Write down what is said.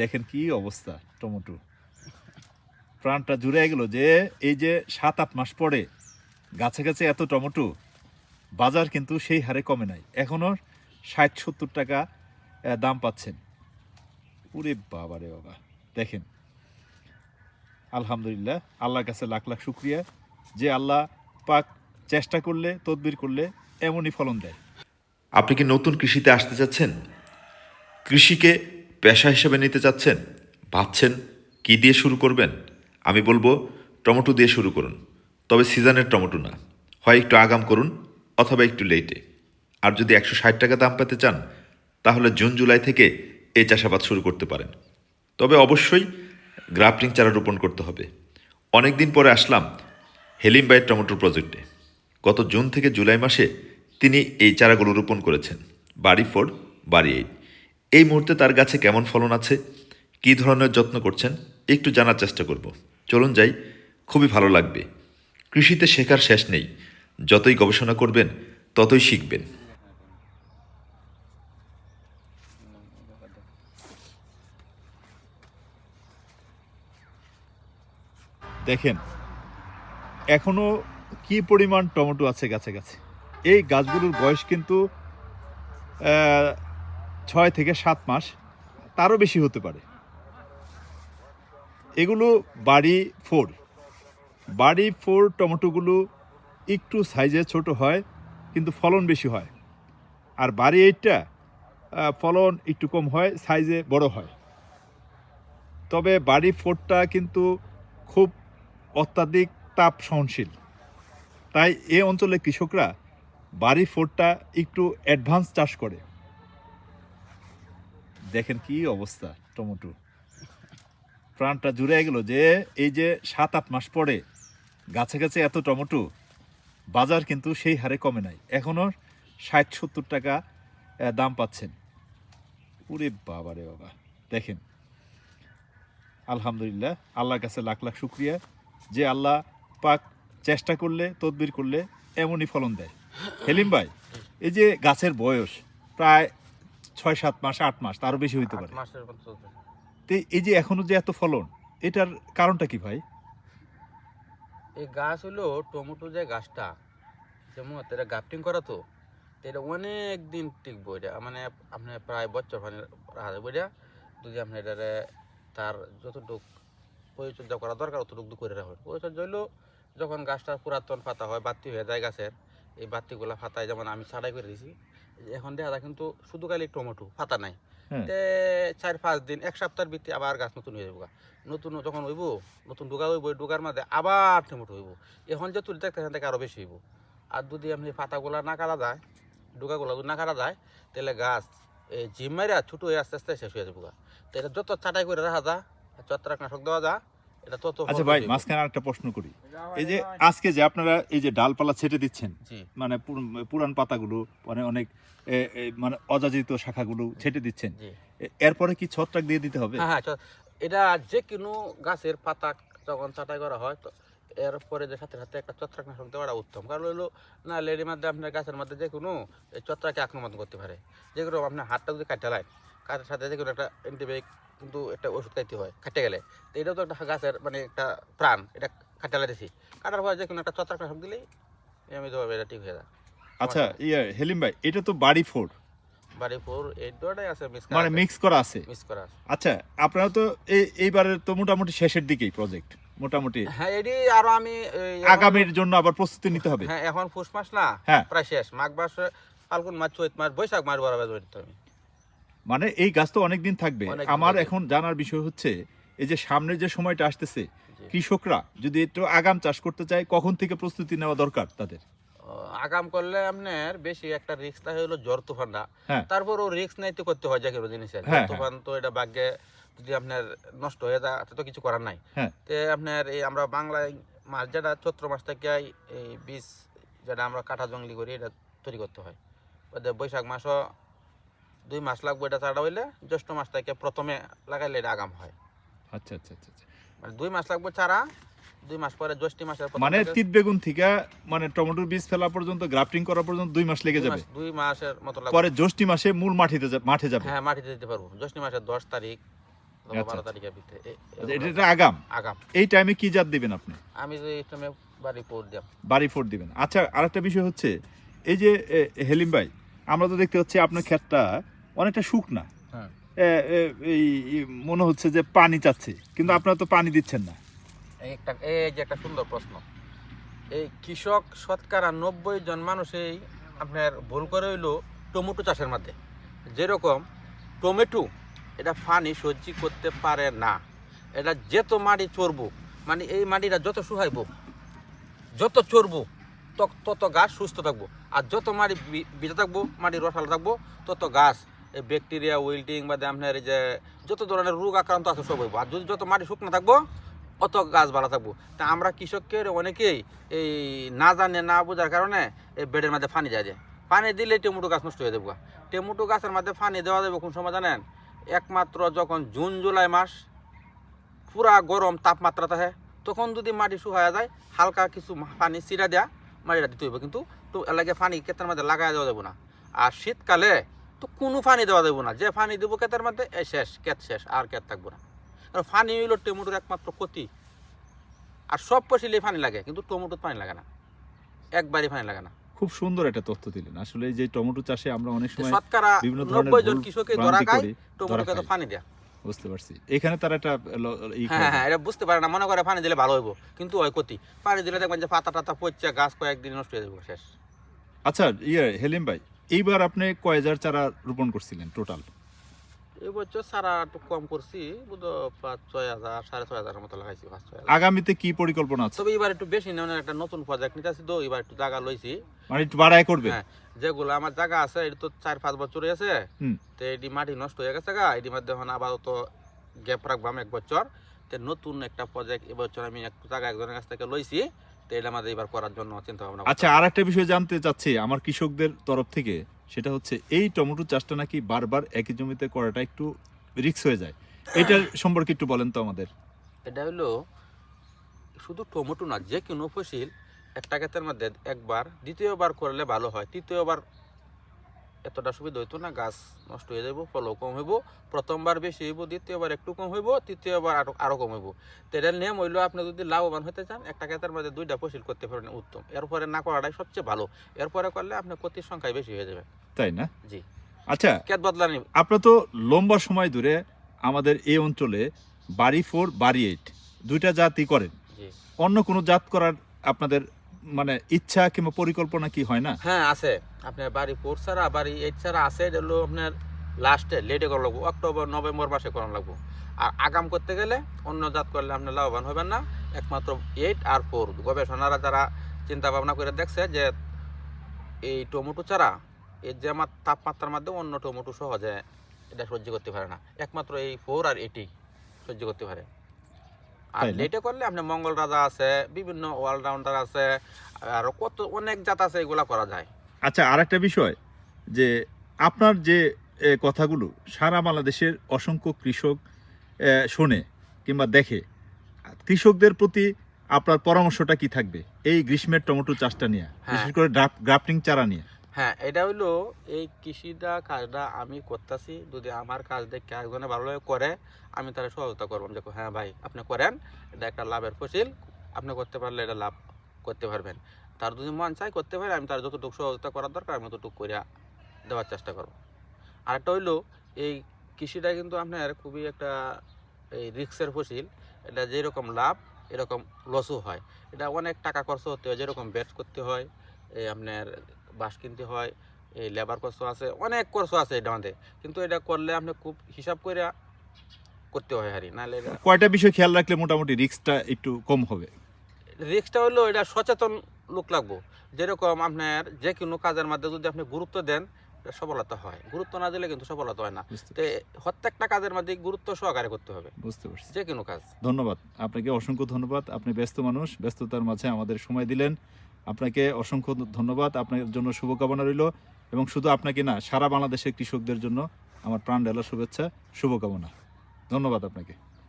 দেখেন কি অবস্থা, টমেটো। প্রাণটা জুড়ে গেল যে, এই যে সাত, আট মাস পরে গাছে গাছে এত টমেটো, বাজার কিন্তু সেই হারে কমে নাই। এখনও ষাট, সত্তর টাকা দাম পাচ্ছেন। ওরে বাবা রে বাবা, দেখেন। আলহামদুলিল্লাহ, আল্লাহর কাছে লাখ লাখ শুক্রিয়া। যে আল্লাহ পাক চেষ্টা করলে, তদবির করলে এমনই ফলন দেয়। আপনি কি নতুন কৃষিতে আসতে চাচ্ছেন? কৃষিকে পেশা হিসেবে নিতে চাচ্ছেন? ভাবছেন কি দিয়ে শুরু করবেন? আমি বলব, টমেটো দিয়ে শুরু করুন। তবে সিজনের টমেটো না। হয় একটু আগাম করুন, অথবা একটু লেটে। আর যদি একশো ষাট টাকা দাম পেতে চান, তাহলে জুন, জুলাই থেকে এই চাষাবাদ শুরু করতে পারেন। তবে অবশ্যই গ্রাফটিং চারা রোপণ করতে হবে। অনেক দিন পরে আসলাম হেলিম বাইট টমেটো প্রজেক্টে। গত জুন থেকে জুলাই মাসে তিনি এই চারাগুলো রোপণ করেছেন। বাড়ি ফোর, বাড়ি এইট। এই মুহূর্তে তার গাছে কেমন ফলন আছে? কী ধরনের যত্ন করছেন? একটু জানার চেষ্টা করব। চলুন যাই, খুবই ভালো লাগবে। কৃষিতে শেখার শেষ নেই। যতই গবেষণা করবেন, ততই শিখবেন। দেখেন, এখনও কি পরিমাণ টমেটো আছে গাছে গাছে? এই গাছগুলোর বয়স কিন্তু ছয় থেকে সাত মাস, তারও বেশি হতে পারে। এগুলো বাড়ি ফোর। বাড়ি ফোর টমেটোগুলো একটু সাইজে ছোট হয়, কিন্তু ফলন বেশি হয়। আর বাড়ি এইটটা ফলন একটু কম হয় সাইজে বড় হয়। তবে বাড়ি ফোরটা কিন্তু খুব অত্যাধিক তাপ সহনশীল। তাই এ অঞ্চলে কৃষকরা বাড়ি ফোরটা একটু অ্যাডভান্স চাষ করে। দেখেন কি অবস্থা, টমেটো। প্রাণটা জুড়ে গেল যে এই যে সাত, আট মাস পরে গাছে গাছে এত টমেটো, বাজার কিন্তু সেই হারে কমে নাই। এখনও ষাট, সত্তর টাকা দাম পাচ্ছেন। ওরে বাবা রে বাবা, দেখেন। আলহামদুলিল্লাহ, আল্লাহর কাছে লাখ লাখ শুক্রিয়া। যে আল্লাহ পাক চেষ্টা করলে, তদবির করলে এমনই ফলন দেয়। হেলিম ভাই, এই যে গাছের বয়স, প্রায় ছয় সাত মাস আট মাস তারও বেশি হইতে পারে। তো এই যে এখনও যে এত ফলন এটার কারণটা কি ভাই? এই গাছ হলো টমেটো যে গাছটা যেমন এটা গাফটিং করা তো এটা অনেক দিন টিকবো এটা মানে আপনি প্রায় বছর মানে রাখা যাবে এটা যদি আপনি এটারে তার যতটুক পরিচর্যা করা দরকার অতটুকু করে রাখবেন। পরিচর্যা হলো যখন গাছটা পুরাতন পাতা হয় বাতি হয়ে যায় গাছের এই বাতিগুলা ফাতায় যেমন আমি ছাড়াই করে দিয়েছি যে এখন দেখা যায় কিন্তু শুধু খালি টমেটো ফাতা নাই। তে চার পাঁচ দিন এক সপ্তাহের ভিত্তি আবার গাছ নতুন হয়ে যাব নতুন যখন হইব নতুন ডুগা হইব ডুগার মধ্যে আবার টমেটো হইব। এখন যে তুলতে এখান থেকে আরও বেশি হইব। আর যদি আপনি পাতাগুলা না কাটা যায় ডুগাগুলা যদি না কাটা যায় তাহলে গাছ এই জিম মাইরা ছোট হয়ে আস্তে আস্তে শেষ হয়ে যাব গা। তো এটা যত চাটাই করে রাখা যা ছত্রাকনাশক দেওয়া যা আচ্ছা ভাই মাঝখানে আরেকটা প্রশ্ন করি। এই যে আজকে যে আপনারা এই যে ডালপালা ছেটে দিচ্ছেন মানে পুরান পাতাগুলো মানে অনেক মানে অযাচিত শাখাগুলো ছেটে দিচ্ছেন এরপরে কি ছত্রাক দিয়ে দিতে হবে? হ্যাঁ এটা যে কোনো গাছের পাতা যখন ছাটাই করা হয় তো এরপরে যে সাথে সাথে একটা ছত্রাক ছত্রাকনাশক দেওয়াটা উত্তম। কারণ হলো না লেডির মধ্যে আপনার গাছের মধ্যে যে কোনো ছত্রাকে আক্রমণ করতে পারে। যে কোনো আপনার হাতটা যদি কাটতে কাটার সাথে যে কোনো একটা অ্যান্টিবায়োটিক কিন্তু একটা ওষুধ খাইতে হয় কাটতে গেলে। তো এটাও তো একটা গাছের মানে একটা প্রাণ এটা কাটতে লাইতেছি কাটার পর যে কোনো একটা ছত্রাকনাশক দিলেই নিয়মিতভাবে এটা ঠিক হয়ে যায়। আচ্ছা ইয়ে হেলিম ভাই এটা তো বাড়ি ফোর। বাড়ি ফোর এই দুটাই আছে মিস মানে মিক্স করা আছে? মিস করা আছে। আচ্ছা আপনারা তো এই এইবারের তো মোটামুটি শেষের দিকেই প্রজেক্ট মোটামুটি। হ্যাঁ এটি আরও আমি আগামীর জন্য আবার প্রস্তুতি নিতে হবে। হ্যাঁ এখন পুষ মাস না হ্যাঁ। প্রায় শেষ। মাঘ মাস ফাল্গুন মাস চৈত মাস বৈশাখ মাস বরাবর ধরতে হবে। মানে এই গাছ তো অনেকদিন থাকবে। আমার এখন জানার বিষয় হচ্ছে এই যে সামনের যে সময়টা আসতেছে কৃষকরা যদি একটু আগাম চাষ করতে চায় কখন থেকে প্রস্তুতি নেওয়া দরকার তাদের? আগাম করলে আপনার বেশি একটা রিস্ক থাকে হলো জ্বর তুফানটা হ্যাঁ। তারপরও রিস্ক নাইতে করতে হয় যে কোনো জিনিসের হ্যাঁ, তুফান তো এটা ভাগ্যে যদি আপনার নষ্ট হয়ে যায় তো কিছু করার নাই। হ্যাঁ। তে আপনার এই আমরা বাংলায় মাস যেটা চৈত্র মাস থেকে এই বীজ যেটা আমরা কাঠা জঙ্গলি করি এটা তৈরি করতে হয়। বৈশাখ মাসও দুই মাস লাগবে এটা চারা হইলে জ্যৈষ্ঠ মাস থেকে প্রথমে লাগাইলে এটা আগাম হয়। আচ্ছা আচ্ছা আচ্ছা আচ্ছা। মানে দুই মাস লাগবে চারা দুই মাস পরে জ্যৈষ্ঠ মাসের মানে তিত বেগুন থেকে মানে টমেটোর বীজ ফেলা পর্যন্ত গ্রাফটিং করা পর্যন্ত দুই মাস লেগে যাবে? দুই মাসের মতো লাগবে। পরে জ্যৈষ্ঠ মাসে মূল মাটিতে মাঠে যাবে? হ্যাঁ মাটিতে দিতে পারব। জ্যৈষ্ঠ মাসের দশ তারিখ আচ্ছা, বারো আচ্ছা। তারিখের ভিতরে। এটা আগাম? আগাম। এই টাইমে কি জাত দিবেন আপনি? আমি যে এই সময় বাড়ি পৌঁছ দিলাম বাড়ি ফোর দিবেন। আচ্ছা আরেকটা বিষয় হচ্ছে এই যে হেলিম ভাই আমরা তো দেখতে পাচ্ছি আপনার ক্ষেতটা অনেকটা শুকনা। হ্যাঁ। এই মনে হচ্ছে যে পানি চাচ্ছে কিন্তু আপনারা তো পানি দিচ্ছেন না। একটা এই যে একটা সুন্দর প্রশ্ন। এই কৃষক শতকরা নব্বই জন মানুষই আপনার ভুল করে হইল টমেটো চাষের মধ্যে যেরকম টমেটো এটা পানি সহ্য করতে পারে না। এটা যেত মাটি চড়বো মানে এই মাটিটা যত শুহাইব যত চড়বো তত তত গাছ সুস্থ থাকব। আর যত মাটি বি- ভিজে থাকব মাটি রসালো থাকব তত গাছ ব্যাকটেরিয়া উইল্টিং বা আপনার যে যত ধরনের রোগ আক্রান্ত আছে সব হইব আর যদি যত মাটি শুকনো থাকব, অত গাছ ভালো থাকব। তা আমরা কৃষকের অনেকেই এই না জানে, না বোঝার কারণে এই বেডের মধ্যে পানি যায়। পানি দিলে টেমুটো গাছ নষ্ট হয়ে যাব টেমুটো গাছের মধ্যে পানি দেওয়া যাবে কোন সময় জানেন? একমাত্র যখন জুন, জুলাই মাস, পুরা গরম তাপমাত্রা থাকে, তখন যদি মাটি শুকায়া যায়, হালকা কিছু পানি চিরা দেয়া মাটিটা দিতে হইব। কিন্তু তো এলাকে পানি ক্ষেতের মধ্যে লাগাই দেওয়া যাবে না। আর শীতকালে তো কোনো ফানি দেওয়া যাবে না। যে পানি দেবো ক্ষেতের মধ্যে এ শেষ ক্ষেত শেষ আর ক্ষেত থাকব না। কারণ পানি হইল টমেটোর একমাত্র ক্ষতি। আর সব ফসলে পানি লাগে কিন্তু টমেটোর পানি লাগে না। একবারই পানি লাগে না। খুব সুন্দর একটা তথ্য দিলেন। আসলে যে টমেটো চাষে আমরা অনেক সময় শতকরা বিভিন্ন ধরনের নব্বই জন কৃষকে ধরা খায় করি, টমেটোকে তো ধরা খায়। দেয়া। বুঝতে পারছি। এখানে তার একটা হ্যাঁ হ্যাঁ এটা বুঝতে পারে না। মনে করে পানি দিলে ভালো হইব কিন্তু ওই ক্ষতি। পানি দিলে দেখবেন যে পাতা টাতা পচছে গাছ কয়েকদিন নষ্ট হয়ে যাবে শেষ। আচ্ছা ইয়ে হেলিম ভাই এইবার আপনি কয় হাজার চারা রোপণ করছিলেন টোটাল এই বছর সারা একটু কম করছি বুধ পাঁচ ছয় হাজার সাড়ে ছয় হাজারের মতো লাগাইছি পাঁচ ছয় হাজার। আগামীতে কি পরিকল্পনা আছে? তবে এবার একটু বেশি নেই একটা নতুন প্রজেক্ট নিতেছি তো এবার একটু জায়গা লইছি। মানে একটু বাড়ায় করবে? হ্যাঁ যেগুলো আমার জায়গা আছে এটা তো চার পাঁচ বছর আছে তো এটি মাটি নষ্ট হয়ে গেছে গা এটির মধ্যে এখন আপাতত গ্যাপ রাখবাম এক বছর। তো নতুন একটা প্রজেক্ট এবছর আমি একটু জায়গা একজনের কাছ থেকে লইছি। তো এটা আমাদের এবার করার জন্য চিন্তা ভাবনা আচ্ছা আর একটা বিষয় জানতে চাচ্ছি আমার কৃষকদের তরফ থেকে সেটা হচ্ছে এই টমেটো চাষটা নাকি বারবার একই জমিতে করাটা একটু রিস্ক হয়ে যায়? এটার সম্পর্কে একটু বলেন তো আমাদের। এটা হলো শুধু টমেটো না যে কোনো ফসল একটা ক্ষেতের মধ্যে একবার দ্বিতীয়বার করলে ভালো হয় তৃতীয়বার এতটা সুবিধা হইতো না গাছ নষ্ট হয়ে যাব ফলও কম হইব প্রথমবার বেশি হইব দ্বিতীয়বার একটু কম হইব তৃতীয়বার আরও আরও কম হইব। তো এটার নিয়ম হইল আপনি যদি লাভবান হতে চান একটা ক্ষেতের মধ্যে দুইটা ফসল করতে পারেন উত্তম। এরপরে না করাটাই সবচেয়ে ভালো। এরপরে করলে আপনার ক্ষতির সংখ্যাই বেশি হয়ে যাবে। তাই না? জি। আচ্ছা ক্ষেত বদলানি। আপনারা তো লম্বা সময় ধরে আমাদের এই অঞ্চলে বাড়ি ফোর বাড়ি এইট দুইটা জাতই করেন। অন্য কোনো জাত করার আপনাদের মানে ইচ্ছা কিংবা পরিকল্পনা কি হয় না? হ্যাঁ আছে। আপনার বাড়ি ফোর ছাড়া, বাড়ি এইট ছাড়া আছে হলো আপনার লাস্টে লেটে করা লাগবো। অক্টোবর নভেম্বর মাসে করানো লাগবো। আর আগাম করতে গেলে অন্য জাত করলে আপনি লাভবান হবেন না। একমাত্র এইট আর ফোর গবেষণারা যারা চিন্তা ভাবনা করে দেখছে যে এই টমেটো ছাড়া এর যে আমার তাপমাত্রার মাধ্যমে অন্য টমেটো সহজে এটা সহ্য করতে পারে না। একমাত্র এই ফোর আর এটি সহ্য করতে পারে। আর লেটে করলে আপনি মঙ্গল রাজা আছে বিভিন্ন অলরাউন্ডার আছে আর কত অনেক জাত আছে এগুলা করা যায়। আচ্ছা আর একটা বিষয় যে আপনার যে কথাগুলো সারা বাংলাদেশের অসংখ্য কৃষক শোনে কিংবা দেখে কৃষকদের প্রতি আপনার পরামর্শটা কি থাকবে? এই গ্রীষ্মের টমেটো চাষটা নিয়ে হ্যাঁ। বিশেষ করে গ্রাফটিং চারা নিয়ে। হ্যাঁ এটা হইল এই কৃষিটা কাজটা আমি করতেছি। যদি আমার কাজ দেখে একজনে ভালো লাগে করে, আমি তারা সহায়তা করব। যে হ্যাঁ ভাই, আপনি করেন। এটা একটা লাভের ফসিল। আপনি করতে পারলে এটা লাভ করতে পারবেন। তার যদি মন চাই করতে পারে, আমি তার যতটুকু সহযোগিতা করার দরকার, আমি ততটুকু করে দেওয়ার চেষ্টা করব। আরেকটা হইল, এই কৃষিটা কিন্তু আপনার খুবই একটা এই রিক্সের ফসিল। এটা যেরকম লাভ, এরকম লসও হয়। এটা অনেক টাকা খরচ হতে হয়, যেরকম ব্যাট করতে হয়, এই আপনার বাঁশ কিনতে হয় এই লেবার খরচ আছে অনেক খরচ আছে এটা আমাদের কিন্তু এটা করলে আপনি খুব হিসাব করে করতে হয় হারি নাহলে কয়টা বিষয় খেয়াল রাখলে মোটামুটি রিস্কটা একটু কম হবে? রিক্সটা হলো এটা সচেতন লোক লাগবো। যেরকম আপনার যে কোনো কাজের মধ্যে যদি আপনি গুরুত্ব দেন সফলতা হয়। গুরুত্ব না দিলে কিন্তু সফলতা হয় না। তো প্রত্যেকটা কাজের মধ্যে গুরুত্ব সহকারে করতে হবে। বুঝতে পারছি। যে কোনো কাজ। ধন্যবাদ। আপনাকে অসংখ্য ধন্যবাদ। আপনি ব্যস্ত মানুষ ব্যস্ততার মাঝে আমাদের সময় দিলেন। আপনাকে অসংখ্য ধন্যবাদ। আপনার জন্য শুভকামনা রইল এবং শুধু আপনাকে না, সারা বাংলাদেশের কৃষকদের জন্য আমার প্রাণ ঢালা শুভেচ্ছা, শুভকামনা। ধন্যবাদ আপনাকে।